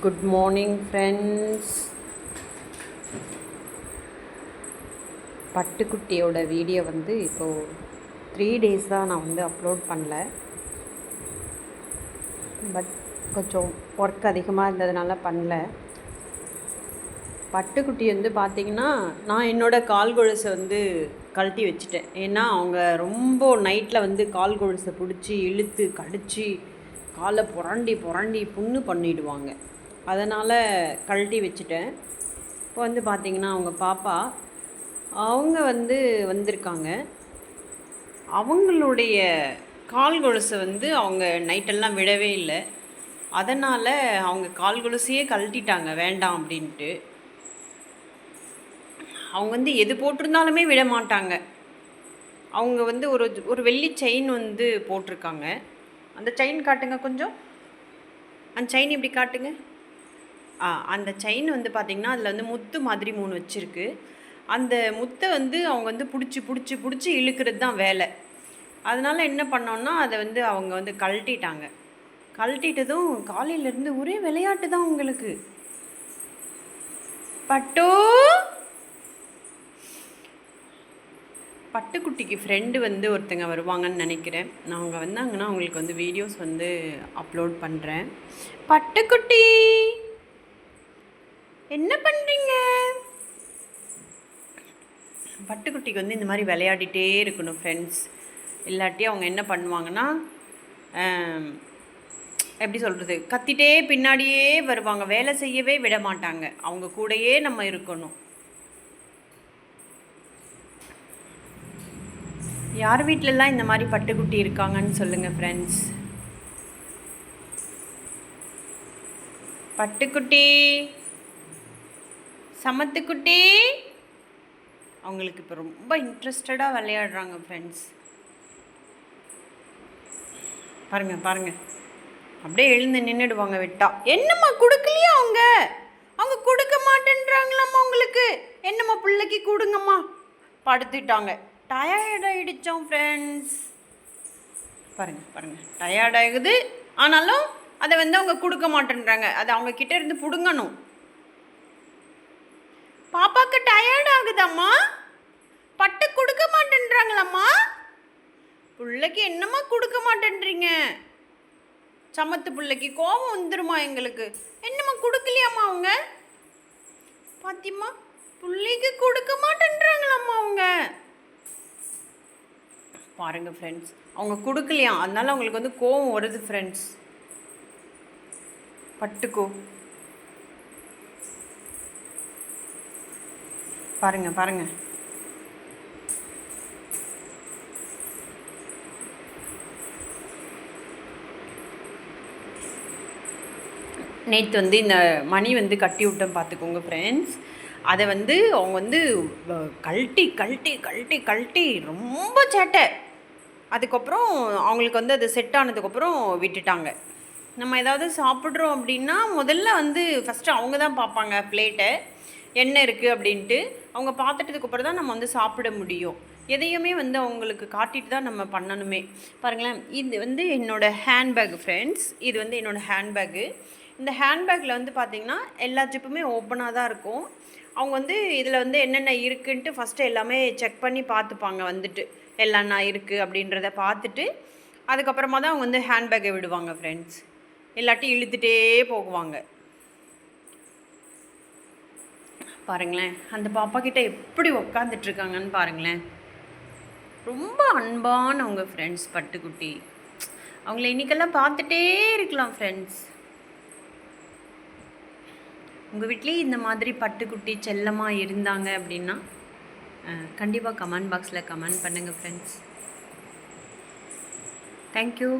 Good morning friends பட்டுக்குட்டியோட video வந்து இப்போது த்ரீ டேஸ் தான் நான் வந்து அப்லோட் பண்ணல. பட் கொஞ்சம் ஒர்க் அதிகமாக இருந்ததுனால பண்ணல. பட்டுக்குட்டி வந்து பார்த்திங்கன்னா நான் என்னோடய கால் கொலுசை வந்து கழட்டி வச்சுட்டேன். ஏன்னா அவங்க ரொம்ப நைட்டில் வந்து கால் கொலுசை பிடிச்சி இழுத்து கடிச்சு காலை புரண்டி புரண்டி புண்ணு பண்ணிடுவாங்க. அதனால் கழட்டி வச்சுட்டேன். இப்போ வந்து பார்த்திங்கன்னா அவங்க பாப்பா அவங்க வந்து வந்திருக்காங்க. அவங்களுடைய கால் கொலுசை வந்து அவங்க நைட்டெல்லாம் விடவே இல்லை. அதனால் அவங்க கால் கொலுசையே கழட்டிட்டாங்க. வேண்டாம் அப்படின்ட்டு. அவங்க வந்து எது போட்டிருந்தாலுமே விட மாட்டாங்க. அவங்க வந்து ஒரு ஒரு வெள்ளி செயின் வந்து போட்டிருக்காங்க. அந்த செயின் காட்டுங்க கொஞ்சம். அந்த செயின் இப்படி காட்டுங்க. அந்த செயின் வந்து பார்த்திங்கன்னா அதில் வந்து முத்து மாதிரி மூணு வச்சுருக்கு. அந்த முத்தை வந்து அவங்க வந்து பிடிச்சி பிடிச்சி பிடிச்சி இழுக்கிறது தான் வேலை. அதனால் என்ன பண்ணோன்னா அதை வந்து அவங்க வந்து கழட்டிட்டாங்க. கழட்டிட்டதும் காலையிலேருந்து ஒரே விளையாட்டு தான் உங்களுக்கு. பட்டோ பட்டுக்குட்டிக்கு ஃப்ரெண்டு வந்து ஒருத்தங்க வருவாங்கன்னு நினைக்கிறேன். நான் அவங்க வந்தாங்கன்னா அவங்களுக்கு வந்து வீடியோஸ் வந்து அப்லோட் பண்ணுறேன் பட்டுக்குட்டி என்ன பண்ணுறீங்க பட்டுக்குட்டிக்கு வந்து இந்த மாதிரி விளையாடிட்டே இருக்கணும் ஃப்ரெண்ட்ஸ் இல்லாட்டி அவங்க என்ன பண்ணுவாங்கன்னா எப்படி சொல்கிறது கத்திட்டே பின்னாடியே வருவாங்க. வேலை செய்யவே விட மாட்டாங்க. அவங்க கூடயே நம்ம இருக்கணும். யார் வீட்டிலலாம் இந்த மாதிரி பட்டுக்குட்டி இருக்காங்கன்னு சொல்லுங்கள் ஃப்ரெண்ட்ஸ் பட்டுக்குட்டி சமத்துக்குட்டி அவங்களுக்கு இப்போ ரொம்ப இன்ட்ரெஸ்டடாக விளையாடுறாங்க ஃப்ரெண்ட்ஸ் பாருங்க பாருங்க. அப்படியே எழுந்து நின்றுடுவாங்க விட்டா. என்னம்மா கொடுக்கலையா அவங்க? அவங்க கொடுக்க மாட்டேன்றாங்களாம்மா உங்களுக்கு? என்னம்மா பிள்ளைக்கு கொடுங்கம்மா? படுத்துட்டாங்க. டயர்ட் ஆகிடுச்சோம் ஃப்ரெண்ட்ஸ் பாருங்க பாருங்க. டயர்ட் ஆகுது. ஆனாலும் அதை வந்து அவங்க கொடுக்க மாட்டேன்றாங்க. அதை அவங்க கிட்டே இருந்து பிடுங்கணும். பாப்பாக்கு டயர்ட் ஆகுதாம்மா? பட்டு கொடுக்க மாட்டேன்றாங்களாம்மா? பிள்ளைக்கு என்னம்மா கொடுக்க மாட்டேன்றீங்க? சமத்து பிள்ளைக்கு கோபம் வந்துருமா எங்களுக்கு? என்னம்மா கொடுக்கலையாம்மா அவங்க? பாத்தியம்மா பிள்ளைக்கு கொடுக்க மாட்டேன்றாங்களாம்மா அவங்க? பாருங்க ஃப்ரெண்ட்ஸ் அவங்க கொடுக்கலையா? அதனால அவங்களுக்கு வந்து கோவம் வருது ஃப்ரெண்ட்ஸ் பட்டுக்கோ பாருங்க பாருங்க. நேற்று வந்து இந்த மணி வந்து கட்டி விட்டேன் பார்த்துக்கோங்க ஃப்ரெண்ட்ஸ் அதை வந்து அவங்க வந்து கழட்டி கழட்டி கழட்டி கழட்டி ரொம்ப சேட்டை. அதுக்கப்புறம் அவங்களுக்கு வந்து அது செட் ஆனதுக்கப்புறம் விட்டுட்டாங்க. நம்ம ஏதாவது சாப்பிட்றோம் அப்படின்னா முதல்ல வந்து ஃபஸ்ட்டு அவங்க தான் பார்ப்பாங்க பிளேட்டை என்ன இருக்குது அப்படின்ட்டு. அவங்க பார்த்துட்டதுக்கப்புறம் தான் நம்ம வந்து சாப்பிட முடியும். எதையுமே வந்து அவங்களுக்கு காட்டிட்டு தான் நம்ம பண்ணணுமே. பாருங்களேன் இது வந்து என்னோடய ஹேண்ட்பேக் ஃப்ரெண்ட்ஸ் இது வந்து என்னோடய ஹேண்ட்பேக்கு இந்த ஹேண்ட்பேக்கில் வந்து பார்த்திங்கன்னா எல்லா ஜிப்புமே ஓப்பனாக தான் இருக்கும். அவங்க வந்து இதில் வந்து என்னென்ன இருக்குன்ட்டு ஃபஸ்ட்டு எல்லாமே செக் பண்ணி பார்த்துப்பாங்க வந்துட்டு. எல்லாண்ணா இருக்குது அப்படின்றத பார்த்துட்டு அதுக்கப்புறமா தான் அவங்க வந்து ஹேண்ட்பேக்கை விடுவாங்க ஃப்ரெண்ட்ஸ் இல்லாட்டி இழுத்துட்டே போகுவாங்க. பாருங்களேன் அந்த பாப்பா கிட்ட எப்படி உக்காந்துட்ருக்காங்கன்னு பாருங்களேன். ரொம்ப அன்பான அவங்க ஃப்ரெண்ட்ஸ் பட்டுக்குட்டி. அவங்கள இன்றைக்கெல்லாம் பார்த்துட்டே இருக்கலாம் ஃப்ரெண்ட்ஸ் உங்கள் வீட்லேயும் இந்த மாதிரி பட்டுக்குட்டி செல்லமாக இருந்தாங்க அப்படின்னா கண்டிப்பாக கமெண்ட் பாக்ஸில் கமெண்ட் பண்ணுங்கள் ஃப்ரெண்ட்ஸ் தேங்க்யூ